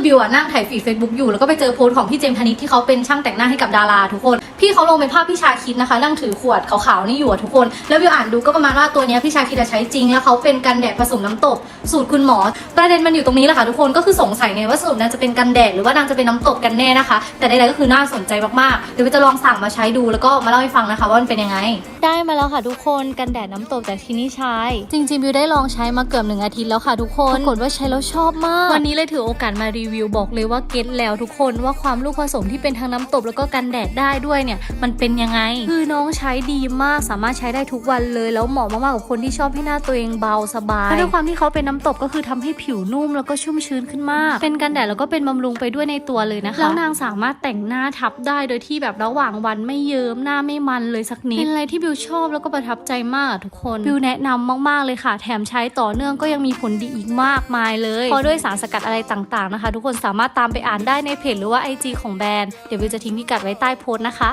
ือบิวอะนั่งถ่ายฟีดเฟซบุ๊กอยู่แล้วก็ไปเจอโพสต์ของพี่เจมส์ธนิตที่เขาเป็นช่างแต่งหน้าให้กับดาราทุกคน พี่เขาลงเป็นภาพพี่ชาคิดนะคะ นั่งถือขวดขาวๆนี่อยู่อะทุกคน แล้วบิวอ่านดูก็ประมาณว่าตัวเนี้ยพี่ชาคิดอะใช้จริง แล้วเขาเป็นกันแดดผสมน้ำตก สูตรคุณหมอ ประเด็นมันอยู่ตรงนี้แหละค่ะทุกคนก็คือสงสัยไงว่าสรุปนางจะเป็นกันแดดหรือว่านางจะเป็นน้ำตกกันแน่นะคะ แต่ใดๆก็คือน่าสนใจมากๆเดี๋ยวบิวจะลองสั่งมาใช้ดูแล้วก็มาเล่าให้ฟังนะคะ ว่ามันเป็นยังไง ได้มาแล้วค่ะทุกคนกันแดดน้ำตกจากที่นี่ใช้ จริงๆบิวได้ลองใช้มาเกือบหนึ่งอาทิตย์แล้วค่ะทุกคนปรากฏว่าใช้แล้วชอบมาก วันนี้เลยถือโอกาสมารีวิวบอกเลยว่าเก็ตแล้วทุกคนว่าความลูกผสมที่เป็นทั้งน้ำตกแล้วก็กันแดดได้ด้วยเนี่ยมันเป็นยังไง คือน้องใช้ดีมากสามารถใช้ได้ทุกวันเลย แล้วเหมาะมากๆกับคนที่ชอบให้หน้าตัวเองเบาสบายและด้วยความที่เขาเป็นน้ำตกก็คือทำให้ผิวนุ่มแล้วก็ชุ่มชื้นขึ้นมาก เป็นกันแดดแล้วก็เป็นบำรุงไปด้วยในตัวเลยนะคะแล้วนางสามารถแต่งหน้าทับได้โดยที่แบบระหว่างวันไม่เยิ้มหน้าไม่มันเลยสักนิดเป็นอะไรที่บิวชอบแล้วก็ประทับใจมากอะทุกคนบิวแนะนำมากๆเลยค่ะ แถมใช้ต่อเนื่องก็ยังมีผลดีอีกมากมายเลยเพราะด้วยสารสกัดอะไรต่างๆนะคะ ทุกคนสามารถตามไปอ่านได้ในเพจหรือว่า IG ของแบรนด์เดี๋ยวบิวจะทิ้งพิกัดไว้ใต้โพสต์นะคะ